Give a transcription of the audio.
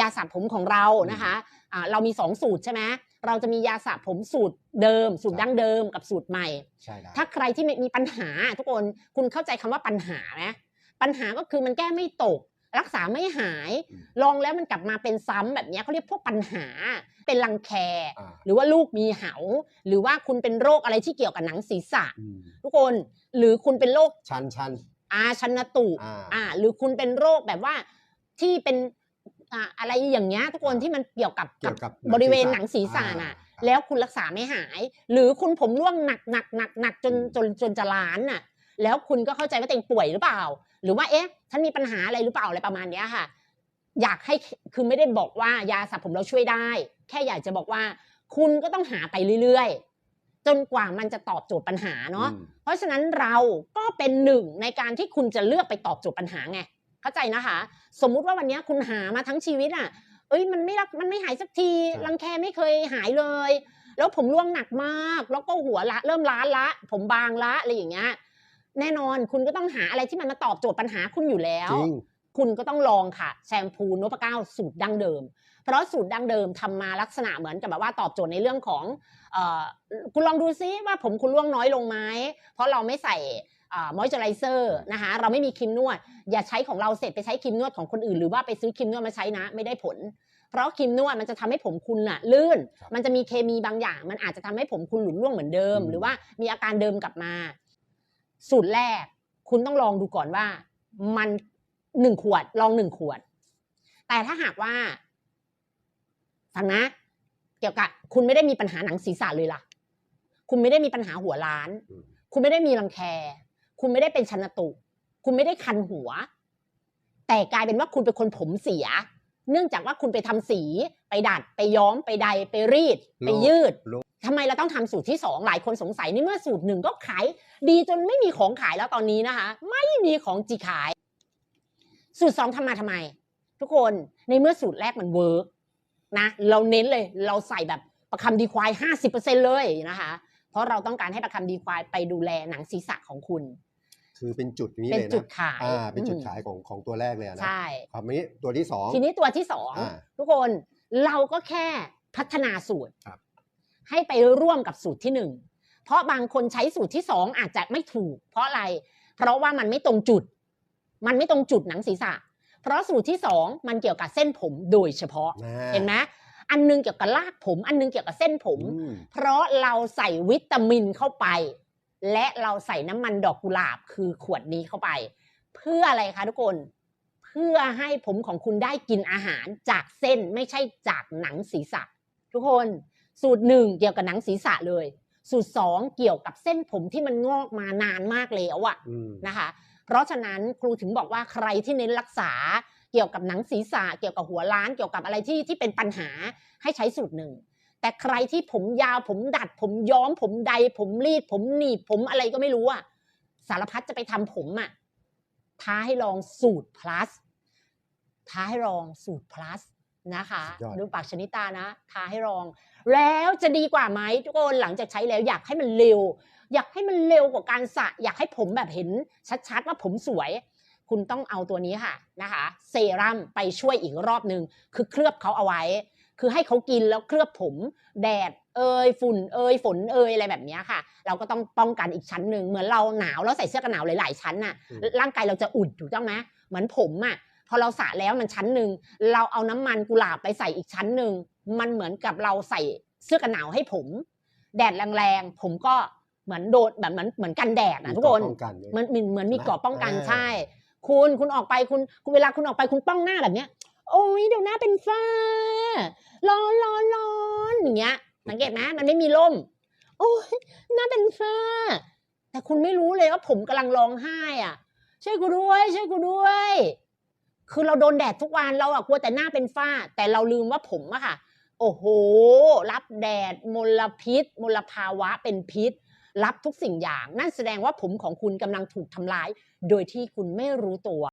ยาสระผมของเรานะคะอ่าเรามี 2 สูตรใช่ไหมเราจะมียาสระผมสูตรเดิม สูตรดั้งเดิมกับสูตรใหม่ใช่แล้วถ้าใครที่มีปัญหาทุกคนคุณเข้าใจคำว่าปัญหาไหมปัญหาก็คือมันแก้ไม่ตก รักษาไม่หาย ลองแล้วมันกลับมาเป็นซ้ำแบบเนี้ยเขาเรียกพวกปัญหา เป็นรังแคอ่าหรือว่าลูกมีเหา หรือว่าคุณเป็นโรคอะไรที่เกี่ยวกับหนังศีรษะอืมทุกคนหรือคุณเป็นโรคชันชันอาชันตุอ่าอ่าหรือคุณเป็นโรคแบบว่าที่เป็น อ่าอะไรอย่างเงี้ยทุกคนที่มันเกี่ยวกับเกี่ยวกับบริเวณหนังศีรษะน่ะ แล้วคุณรักษาไม่หาย หรือคุณผมร่วงหนักหนักหนักหนักจนจนจนจะล้านน่ะ แล้วคุณก็เข้าใจว่าตัวเองป่วยหรือเปล่า หรือว่าเอ๊ะฉันมีปัญหาอะไรหรือเปล่าอะไรประมาณเนี้ยค่ะ อยากให้คือไม่ได้บอกว่ายาสระผมเราช่วยได้ แค่อยากจะบอกว่า คุณก็ต้องหาไปเรื่อยๆ จนกว่ามันจะตอบโจทย์ปัญหาเนาะอืมเพราะฉะนั้นเราก็เป็นหนึ่งในการที่คุณจะเลือกไปตอบโจทย์ปัญหาไง เข้าใจนะคะ สมมุติว่าวันนี้คุณหามาทั้งชีวิตอะ เอ้ยมันไม่รักมันไม่หายสักทีครับรังแคไม่เคยหายเลย แล้วผมร่วงหนักมาก แล้วก็หัวละเริ่มล้านละ ผมบางละอะไรอย่างเงี้ยแน่นอนคุณก็ต้องหาอะไรที่มันมาตอบโจทย์ปัญหาคุณอยู่แล้วจริงคุณก็ต้องลองค่ะ แชมพูนพเก้าสูตรดั้งเดิม เพราะสูตรดั้งเดิมทำมาลักษณะเหมือนกับแบบว่าตอบโจทย์ในเรื่องของเออคุณลองดูซิว่าผมคุณร่วงน้อยลงไหมเพราะเราไม่ใส่ มอยเจอไรเซอร์นะคะเราไม่มีครีมนวด อย่าใช้ของเราเสร็จไปใช้ครีมนวดของคนอื่น หรือว่าไปซื้อครีมนวดมาใช้นะไม่ได้ผล เพราะครีมนวดมันจะทำให้ผมคุณน่ะลื่นครับมันจะมีเคมีบางอย่าง มันอาจจะทำให้ผมคุณหลุดร่วงเหมือนเดิมอืมหรือว่ามีอาการเดิมกลับมา สูตรแรก คุณต้องลองดูก่อนว่า มันหนึ่งขวด ลองหนึ่งขวด แต่ถ้าหากว่าฟังนะ เกี่ยวกับคุณไม่ได้มีปัญหาหนังศีรษะเลยล่ะ คุณไม่ได้มีปัญหาหัวล้านอืมคุณไม่ได้มีรังแค คุณไม่ได้เป็นชันตุ คุณไม่ได้คันหัว แต่กลายเป็นว่าคุณเป็นคนผมเสีย เนื่องจากว่าคุณไปทำสีไปดัดไปย้อมไปใดไปรีด ไปยืดโลกทำไมเราต้องทำสูตรที่สองหลายคนสงสัยนี่เมื่อสูตรหนึ่งก็ขาย ดีจนไม่มีของขายแล้วตอนนี้นะคะ ไม่มีของจีขาย สูตรสองทำมาทำไม ทุกคนในเมื่อสูตรแรกมันเวิร์กนะเราเน้นเลยเราใส่แบบประคำดีควายห้าสิบเปอร์เซ็นเลยนะคะ เพราะเราต้องการให้ประคำดีควายไปดูแลหนังศีรษะของคุณ คือเป็นจุดนี้เป็นเลยนะจุดขายอ่าเป็นจุดอืมขายของของตัวแรกเลยอะนะใช่ครับนี้ตัวที่สองทีนี้ตัวที่สองอ่าทุกคนเราก็แค่พัฒนาสูตรครับให้ไปร่วมกับสูตรที่หนึ่งเพราะบางคนใช้สูตรที่สองอาจจะไม่ถูก เพราะอะไร เพราะว่ามันไม่ตรงจุด มันไม่ตรงจุดหนังศีรษะ เพราะสูตรที่สองมันเกี่ยวกับเส้นผมโดยเฉพาะอ่าเห็นไหมอันหนึงเกี่ยวกับรากผม อันหนึงเกี่ยวกับเส้นผมอืมเพราะเราใส่วิตามินเข้าไป และเราใส่น้ำมันดอกกุหลาบคือขวดนี้เข้าไป เพื่ออะไรคะทุกคน เพื่อให้ผมของคุณได้กินอาหารจากเส้นไม่ใช่จากหนังศีรษะ ทุกคนสูตรหนึ่งเกี่ยวกับหนังศีรษะเลย สูตรสองเกี่ยวกับเส้นผมที่มันงอกมานานมากแล้วอะอืมนะคะ เพราะฉะนั้นครูถึงบอกว่าใครที่เน้นรักษาเกี่ยวกับหนังศีรษะ เกี่ยวกับหัวล้าน เกี่ยวกับอะไรที่ที่เป็นปัญหาให้ใช้สูตรหนึ่ง แต่ใครที่ผมยาวผมดัด ผมย้อม ผมใด ผมรีด ผมหนีบผมอะไรก็ไม่รู้อะสารพัดจะไปทำผมอะท้าให้ลองสูตร plus ท้าให้ลองสูตร plus นะคะสุดยอดดูปากชนิตานะท้าให้ลอง แล้วจะดีกว่าไหมทุกคนหลังจากใช้แล้วอยากให้มันเร็ว อยากให้มันเร็วกว่าการสระอยากให้ผมแบบเห็นชัดๆว่าผมสวย คุณต้องเอาตัวนี้ค่ะนะคะ เซรั่มไปช่วยอีกรอบหนึ่งคือเคลือบเขาเอาไว้ คือให้เขากินแล้วเคลือบผมแดดเอยฝุ่นเอยฝนเอยอะไรแบบเนี้ยค่ะ เราก็ต้องป้องกันอีกชั้นหนึ่งเหมือนเราหนาวแล้วใส่เสื้อกันหนาวหลายๆชั้นน่ะอืมร่างกายเราจะอุ่นถูกต้องไหมเหมือนผมอะพอเราสระแล้วมันชั้นหนึ่งเราเอาน้ำมันกุหลาบไปใส่อีกชั้นหนึ่งมันเหมือนกับเราใส่เสื้อกันหนาวให้ผม แดดแรงๆผมก็เหมือนโดนแบบเหมือนเหมือนกันแดดนะทุกคนมีเกราะป้องกันด้วยมันมันเหมือนมีเกราะป้องกันอ่าใช่ คุณคุณออกไปคุณคุณเวลาคุณออกไปคุณป้องหน้าแบบเนี้ยโอ้ยเดี๋ยวหน้าเป็นฝ้า ร้อนร้อนร้อนอย่างเงี้ยสังเกตไหมมันไม่มีร่มโอ้ยหน้าเป็นฝ้า แต่คุณไม่รู้เลยว่าผมกำลังร้องไห้อะช่วยกูด้วยช่วยกูด้วย คือเราโดนแดดทุกวันเราอะกลัวแต่หน้าเป็นฝ้า แต่เราลืมว่าผมอะค่ะ โอ้โห รับแดดมลพิษ มลภาวะเป็นพิษ รับทุกสิ่งอย่าง นั่นแสดงว่าผมของคุณกำลังถูกทำลาย โดยที่คุณไม่รู้ตัว